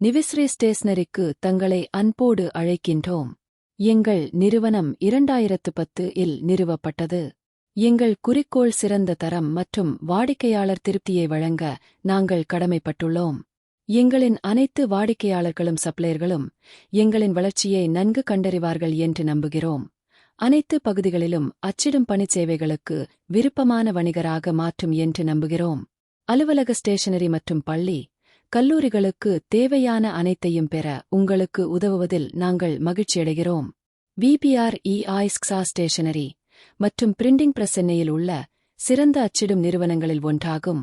நிவிஸ்ரீ ஸ்டேஷனரிக்கு தங்களை அன்போடு அழைக்கின்றோம். எங்கள் நிறுவனம் இரண்டாயிரத்து பத்து இல் நிறுவப்பட்டது. எங்கள் குறிக்கோள் சிறந்த தரம் மற்றும் வாடிக்கையாளர் திருப்தியை வழங்க நாங்கள் கடமைப்பட்டுள்ளோம். எங்களின் அனைத்து வாடிக்கையாளர்களும் சப்ளையர்களும் எங்களின் வளர்ச்சியை நன்கு கண்டறிவார்கள் என்று நம்புகிறோம். அனைத்து பகுதிகளிலும் அச்சிடும் பணிச் சேவைகளுக்கு விருப்பமான வணிகராக மாற்றும் என்று நம்புகிறோம். அலுவலக ஸ்டேஷனரி மற்றும் பள்ளி கல்லூரிகளுக்கு தேவையான அனைத்தையும் பெற உங்களுக்கு உதவுவதில் நாங்கள் மகிழ்ச்சியடைகிறோம். விபிஆர் இஐஸ்க்ஸா ஸ்டேஷனரி மற்றும் பிரிண்டிங் பிரஸ் சென்னையில் உள்ள சிறந்த அச்சிடும் நிறுவனங்களில் ஒன்றாகும்.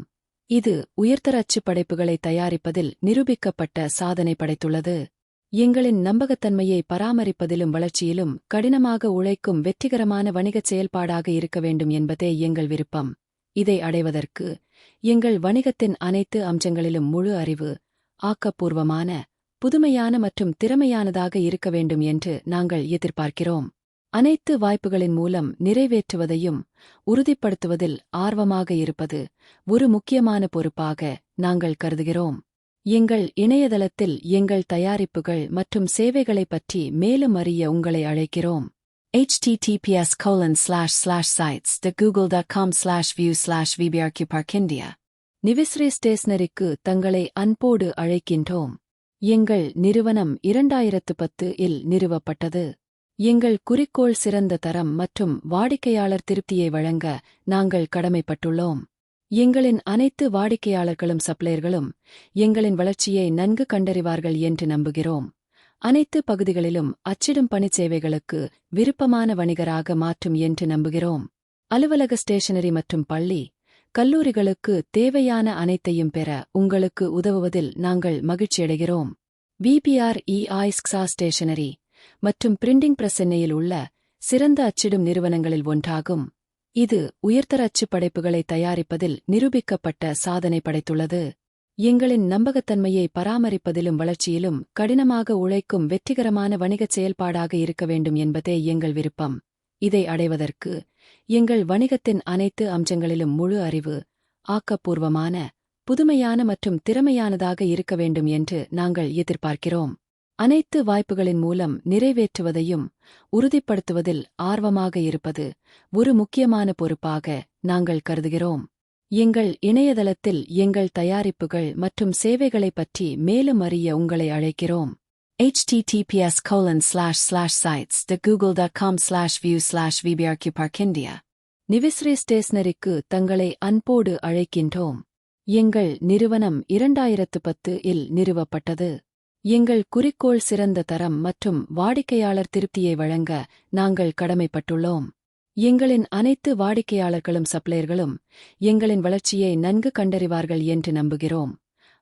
இது உயர்தர அச்சுப் படைப்புகளை தயாரிப்பதில் நிரூபிக்கப்பட்ட சாதனை படைத்துள்ளது. எங்களின் நம்பகத்தன்மையை பராமரிப்பதிலும் வளர்ச்சியிலும் கடினமாக உழைக்கும் வெற்றிகரமான வணிகச் செயல்பாடாக இருக்க வேண்டும் என்பதே எங்கள் விருப்பம். இதை அடைவதற்கு எங்கள் வணிகத்தின் அனைத்து அம்சங்களிலும் முழு அறிவு ஆக்கப்பூர்வமான புதுமையான மற்றும் திறமையானதாக இருக்க வேண்டும் என்று நாங்கள் எதிர்பார்க்கிறோம். அனைத்து வாய்ப்புகளின் மூலம் நிறைவேற்றுவதையும் உறுதிப்படுத்துவதில் ஆர்வமாக இருப்பது ஒரு முக்கியமான பொறுப்பாக நாங்கள் கருதுகிறோம். எங்கள் இணையதளத்தில் எங்கள் தயாரிப்புகள் மற்றும் சேவைகளைப் பற்றி மேலும் அறிய உங்களை அழைக்கிறோம். Https colon slash slash sites the google.com slash view slash vbrqparkindia நிவிஸ்ரே ஸ்டேஷனரிக்கு தங்களை அன்போடு அழைக்கின்றோம். எங்கள் நிறுவனம் இரண்டாயிரத்து பத்து இல் நிறுவப்பட்டது. எங்கள் குறிக்கோள் சிறந்த தரம் மற்றும் வாடிக்கையாளர் திருப்தியை வழங்க நாங்கள் கடமைப்பட்டுள்ளோம். எங்களின் அனைத்து வாடிக்கையாளர்களும் சப்ளையர்களும் எங்களின் வளர்ச்சியை நன்கு கண்டறிவார்கள் என்று நம்புகிறோம். அனைத்து பகுதிகளிலும் அச்சிடும் பணிச் சேவைகளுக்கு விருப்பமான வணிகராக மாற்றும் என்று நம்புகிறோம். அலுவலக ஸ்டேஷனரி மற்றும் பள்ளி கல்லூரிகளுக்கு தேவையான அனைத்தையும் பெற உங்களுக்கு உதவுவதில் நாங்கள் மகிழ்ச்சியடைகிறோம். விபிஆர் இஐஸ்க்ஸா ஸ்டேஷனரி மற்றும் பிரிண்டிங் பிரஸ் சென்னையில் உள்ள சிறந்த அச்சிடும் நிறுவனங்களில் ஒன்றாகும். இது உயர்தர அச்சுப் படைப்புகளை தயாரிப்பதில் நிரூபிக்கப்பட்ட சாதனை படைத்துள்ளது. எங்களின் நம்பகத்தன்மையை பராமரிப்பதிலும் வளர்ச்சியிலும் கடினமாக உழைக்கும் வெற்றிகரமான வணிகச் செயல்பாடாக இருக்க வேண்டும் என்பதே எங்கள் விருப்பம். இதை அடைவதற்கு எங்கள் வணிகத்தின் அனைத்து அம்சங்களிலும் முழு அறிவு ஆக்கப்பூர்வமான புதுமையான மற்றும் திறமையானதாக இருக்க வேண்டும் என்று நாங்கள் எதிர்பார்க்கிறோம். அனைத்து வாய்ப்புகளின் மூலம் நிறைவேற்றுவதையும் உறுதிப்படுத்துவதில் ஆர்வமாக இருப்பது ஒரு முக்கியமான பொறுப்பாக நாங்கள் கருதுகிறோம். எங்கள் இணையதளத்தில் எங்கள் தயாரிப்புகள் மற்றும் சேவைகளைப் பற்றி மேலும் அறிய உங்களை அழைக்கிறோம். https colon slash slash sites the google.com slash view slash க்யூபார்க்கிண்டியா நிவிஸ்ரி ஸ்டேஷனரிக்கு தங்களை அன்போடு அழைக்கின்றோம். எங்கள் நிறுவனம் இரண்டாயிரத்து பத்து இல் நிறுவப்பட்டது. எங்கள் குறிக்கோள் சிறந்த தரம் மற்றும் வாடிக்கையாளர் திருப்தியை வழங்க நாங்கள் கடமைப்பட்டுள்ளோம். எங்களின் அனைத்து வாடிக்கையாளர்களும் சப்ளையர்களும் எங்களின் வளர்ச்சியை நன்கு கண்டறிவார்கள் என்று நம்புகிறோம்.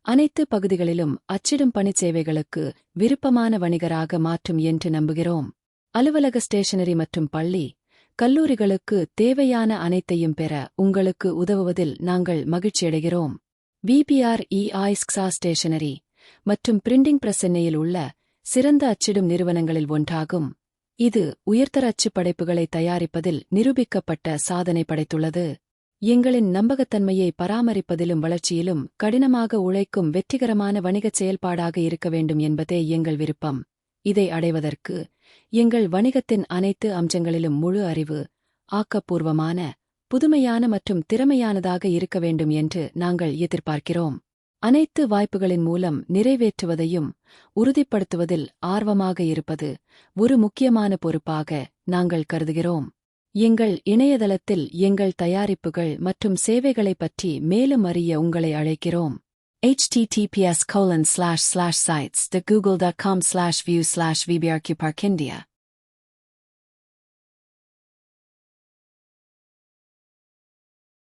அனைத்து பகுதிகளிலும் அச்சிடும் பணி சேவைகளுக்கு விருப்பமான வணிகராக மாற்றும் என்று நம்புகிறோம். அலுவலக ஸ்டேஷனரி மற்றும் பள்ளி கல்லூரிகளுக்கு தேவையான அனைத்தையும் பெற உங்களுக்கு உதவுவதில் நாங்கள் மகிழ்ச்சியடைகிறோம். விபிஆர் இஐஸ்க்ஸா ஸ்டேஷனரி மற்றும் பிரிண்டிங் பிரஸ் சென்னையில் உள்ள சிறந்த அச்சிடும் நிறுவனங்களில் ஒன்றாகும். இது உயர்தர அச்சுப் படைப்புகளை தயாரிப்பதில் நிரூபிக்கப்பட்ட சாதனை படைத்துள்ளது. எங்களின் நம்பகத்தன்மையை பராமரிப்பதிலும் வளர்ச்சியிலும் கடினமாக உழைக்கும் வெற்றிகரமான வணிகச் செயல்பாடாக இருக்க வேண்டும் என்பதே எங்கள் விருப்பம். இதை அடைவதற்கு எங்கள் வணிகத்தின் அனைத்து அம்சங்களிலும் முழு அறிவு ஆக்கப்பூர்வமான புதுமையான மற்றும் திறமையானதாக இருக்க வேண்டும் என்று நாங்கள் எதிர்பார்க்கிறோம். அனைத்து வாய்ப்புகளின் மூலம் நிறைவேற்றுவதையும் உறுதிப்படுத்துவதில் ஆர்வமாக இருப்பது ஒரு முக்கியமான பொறுப்பாக நாங்கள் கருதுகிறோம். எங்கள் இணையதளத்தில் எங்கள் தயாரிப்புகள் மற்றும் சேவைகளைப் பற்றி மேலும் அறிய உங்களை அழைக்கிறோம். https colon slash slash sites the google.com slash view slash vbrqparkindia